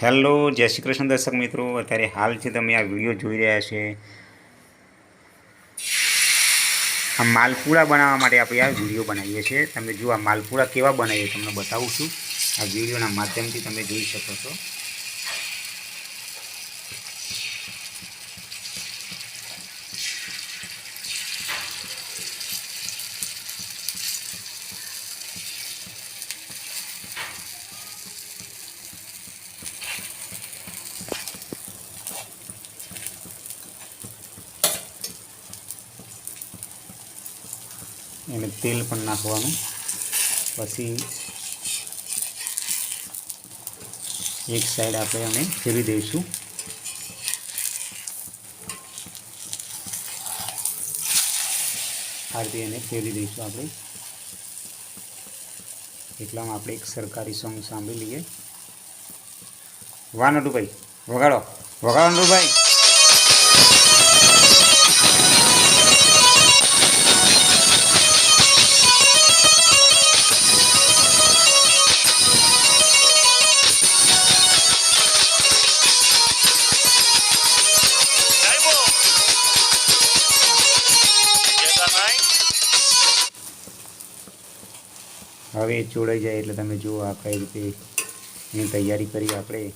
Hello, જય શ્રી કૃષ્ણ દર્શક મિત્રો. અત્યારે હાલ છે તમે આ વીડિયો જોઈ રહ્યા છે. આ માલપુડા બનાવવા માટે આપણે આ વીડિયો બનાવીએ છીએ. તમે જુઓ આ માલપુડા કેવા બનાવીએ તમને બતાવું છું. આ વિડીયોના માધ્યમથી તમે જોઈ શકો છો. એને તેલ પણ નાખવાનું. પછી એક સાઈડ આપણે અમે ફેરવી દઈશું. આ રીતે એને ફેરવી દઈશું આપણે. એટલામાં આપણે એક સરકારી સોંગ સાંભળી લઈએ. વાહ નટુભાઈ વગાડો વગાડો નટુભાઈ હવે એ ચોડાઈ જાય એટલે તમે જુઓ આ કઈ રીતે એની તૈયારી કરી આપણે.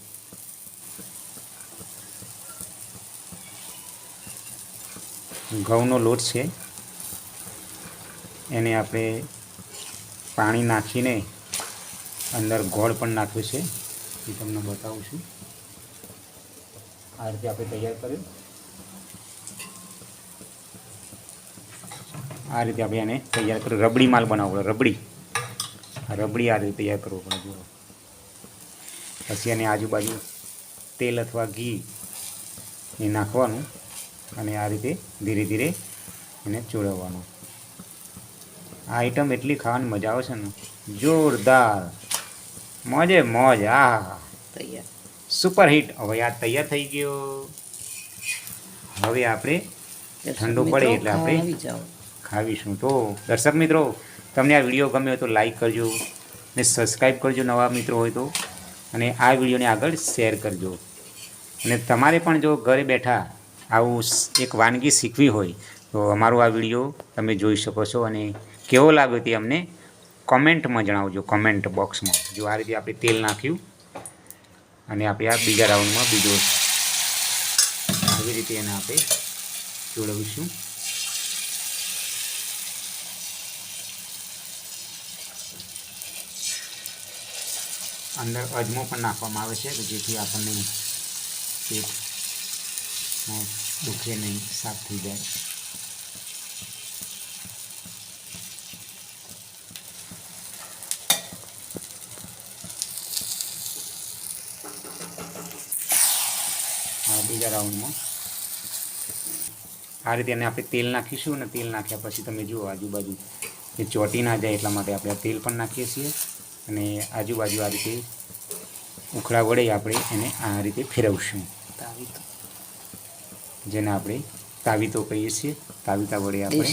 ઘઉંનો લોટ છે. એને આપણે પાણી નાખીને અંદર ગોળ પણ નાખ્યો છે. એ તમને બતાવું છું. આ રીતે આપણે તૈયાર કર્યું. આ રીતે આપણે એને તૈયાર કર્યું. રબડી માલ બનાવવો રબડી. રબડી આ રીતે તૈયાર કરવો પડે જુઓ. પછી એની આજુબાજુ તેલ અથવા ઘી એ નાખવાનું અને આ રીતે ધીરે ધીરે એને ચોળવવાનું. આ આઈટમ એટલી ખાવાની મજા આવે છે ને. જોરદાર. મોજે મોજ. આ તૈયાર. સુપર હિટ હવે આ તૈયાર થઈ ગયો. હવે આપણે ઠંડુ પડે એટલે આપણે ખાવીશું તો. દર્શક મિત્રો તમને આ વીડિયો ગમ્યો તો લાઈક કરજો ને સબસ્ક્રાઈબ કરજો નવા મિત્રો હોય તો. અને આ વિડીયોને આગળ શેર કરજો. અને તમારે પણ જો ઘરે બેઠા આવું એક વાનગી શીખવી હોય, તો અમારો આ વીડિયો તમે જોઈ શકો છો અને કેવો લાગ્યો તે અમને કોમેન્ટમાં જણાવજો, કોમેન્ટ બોક્સમાં. જો આ રીતે આપણે તેલ નાખ્યું અને આપણે આ બીજા રાઉન્ડમાં બીજો આવી રીતે એને આપણે જોડવીશું. અંદર અજમો પણ નાખવામાં આવે છે કે જેથી આપણને પેટ દુખે નહીં, સાફ થઈ જાય. બીજા રાઉન્ડમાં. આ રીતે એને આપણે તેલ નાખીશું અને તેલ નાખ્યા પછી તમે જુઓ આજુબાજુ એ ચોટી ના જાય એટલા માટે આપણે તેલ પણ નાખીએ છીએ. અને આજુબાજુ આ રીતે ઉખડા વડે આપણે એને આ રીતે ફેરવશું. જેને આપણે તાવીતો કહીએ છીએ. તાવીતા વડે આપણે